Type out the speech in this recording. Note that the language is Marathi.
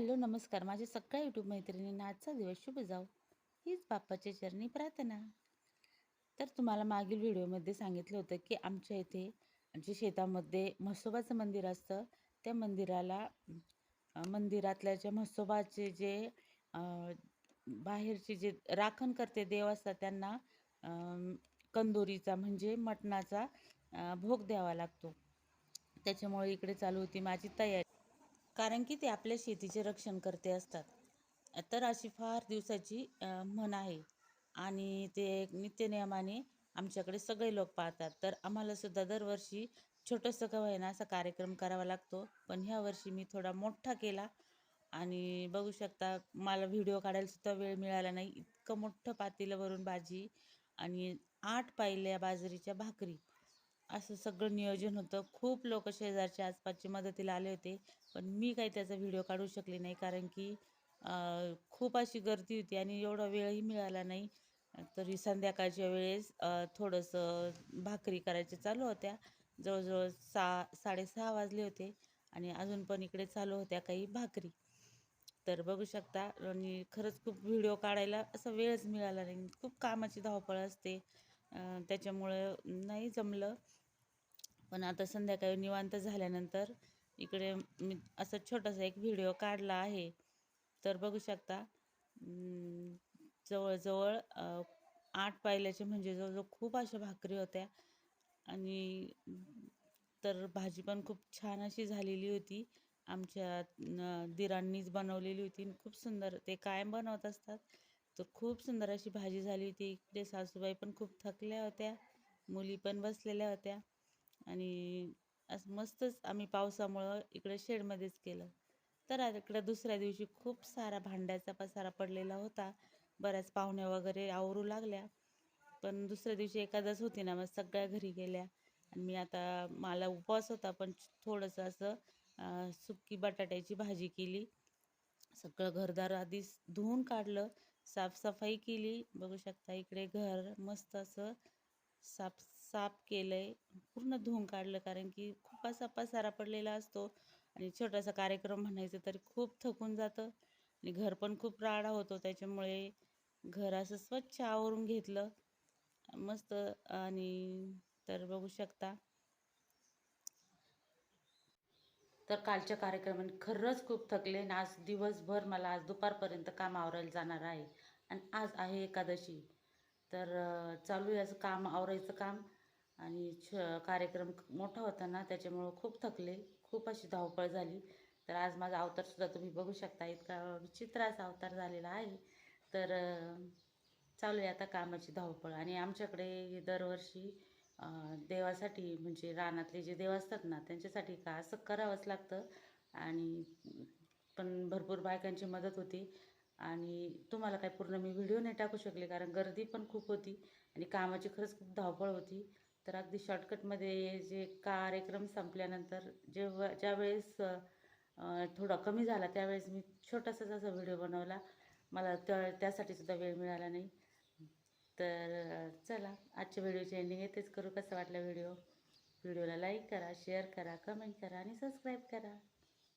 हॅलो नमस्कार. माझ्या सगळ्या यूट्यूब मैत्रिणींना आजचा दिवस शुभ जाऊ हीच बाप्पाच्या चरणी प्रार्थना. तर तुम्हाला मागील व्हिडिओमध्ये सांगितलं होतं की आमच्या इथे जे शेतामध्ये म्हसोबाचं मंदिर असतं. त्या मंदिराला मंदिरातल्या ज्या म्हसोबाचे जे बाहेरचे जे राखण करते देव असतात त्यांना कंदोरीचा म्हणजे मटणाचा भोग द्यावा लागतो. त्याच्यामुळे इकडे चालू होती माझी तयारी. कारण की ते आपल्या शेतीचे रक्षण करते असतात. तर अशी फार दिवसाची म्हण आहे. आणि ते नित्यनियमाने आमच्याकडे सगळे लोक पाळतात. तर आम्हालासुद्धा दरवर्षी छोटंसं का होईना असा कार्यक्रम करावा लागतो. पण ह्या वर्षी मी थोडा मोठा केला. आणि बघू शकता मला व्हिडिओ काढायलासुद्धा वेळ मिळाला नाही. इतकं मोठं पातेलं भरून भाजी आणि आठ पायल्या बाजरीच्या भाकरी. असं सगळं नियोजन होतं. खूप लोक शेजारच्या आसपासचे मदतीला आले होते. पण मी काही त्याचा व्हिडिओ काढू शकले नाही कारण की खूप अशी गर्दी होती आणि एवढा वेळही मिळाला नाही. तरी संध्याकाळच्या वेळेस थोडंसं भाकरी करायच्या चालू होत्या. जवळजवळ सहा साडेसहा वाजले होते आणि अजून पण इकडे चालू होत्या काही भाकरी. तर बघू शकता आणि खरंच खूप व्हिडिओ काढायला असा वेळच मिळाला नाही. खूप कामाची धावपळ असते. त्याच्यामुळं नाही जमलं. पण आता संध्याकाळी निवांत झाल्यानंतर इकडे मी असा छोटासा एक व्हिडिओ काढला आहे. तर बघू शकता जवळजवळ आठ पायल्याचे म्हणजे जवळजवळ खूप अशा भाकरी होत्या. आणि तर भाजी पण खूप छान अशी झालेली होती. आमच्या दिरांनीच बनवलेली होती. आणि खूप सुंदर ते कायम बनवत असतात. तर खूप सुंदर अशी भाजी झाली होती. इकडे सासूबाई पण खूप थकल्या होत्या. मुली पण बसलेल्या होत्या. आणि असं मस्तच आम्ही पावसामुळं इकडं शेडमध्येच केलं. तर इकडं दुसऱ्या दिवशी खूप सारा भांड्याचा पसारा पडलेला होता. बऱ्याच पाहुण्या वगैरे आवरू लागल्या. पण दुसऱ्या दिवशी एखादाच होती ना मग सगळ्या घरी गेल्या. आणि मी आता मला उपवास होता पण थोडंसं असं सुकी बटाट्याची भाजी केली. सगळं घरदार आधीच धुवून काढलं. साफसफाई केली. बघू शकता इकडे घर मस्त असं साफ साफ केलंय. पूर्ण धुवून काढलं कारण की खूप असा पसारा पडलेला असतो आणि छोटासा कार्यक्रम म्हणायचं तरी खूप थकून जातं आणि घर पण खूप राडा होतो. त्याच्यामुळे घर असं स्वच्छ आवरून घेतलं. मस्त आणि तर बघू शकता. तर कालच्या कार्यक्रमाने खरंच खूप थकले आणि आज दिवसभर मला आज दुपारपर्यंत काम आवरायला जाणार आहे. आणि आज आहे एकादशी. तर चालू आहे असं काम आवरायचं काम. आणि छ कार्यक्रम मोठा होता ना त्याच्यामुळं खूप थकले. खूप अशी धावपळ झाली. तर आज माझा अवतारसुद्धा तुम्ही बघू शकता. इतका विचित्र असा अवतार झालेला आहे. तर चालू आहे आता कामाची धावपळ. आणि आमच्याकडे दरवर्षी देवासाठी म्हणजे रानातले जे देव असतात ना त्यांच्यासाठी का असं करावंच लागतं. आणि पण भरपूर बायकांची मदत होती. आणि तुम्हाला काय पूर्ण मी व्हिडिओ नाही टाकू शकले कारण गर्दी पण खूप होती. आणि कामाची खरंच खूप धावपळ होती. तर अगदी शॉर्टकटमध्ये जे कार्यक्रम संपल्यानंतर जेव्हा ज्यावेळेस थोडा कमी झाला त्यावेळेस मी छोटासाच असा व्हिडिओ बनवला. मला त्या त्यासाठी सुद्धा वेळ मिळाला नाही. तर चला आजच्या व्हिडिओची एंडिंग येतेच करू. कसं वाटलं व्हिडिओ? व्हिडिओला लाईक करा शेअर करा कमेंट करा आणि सबस्क्राईब करा.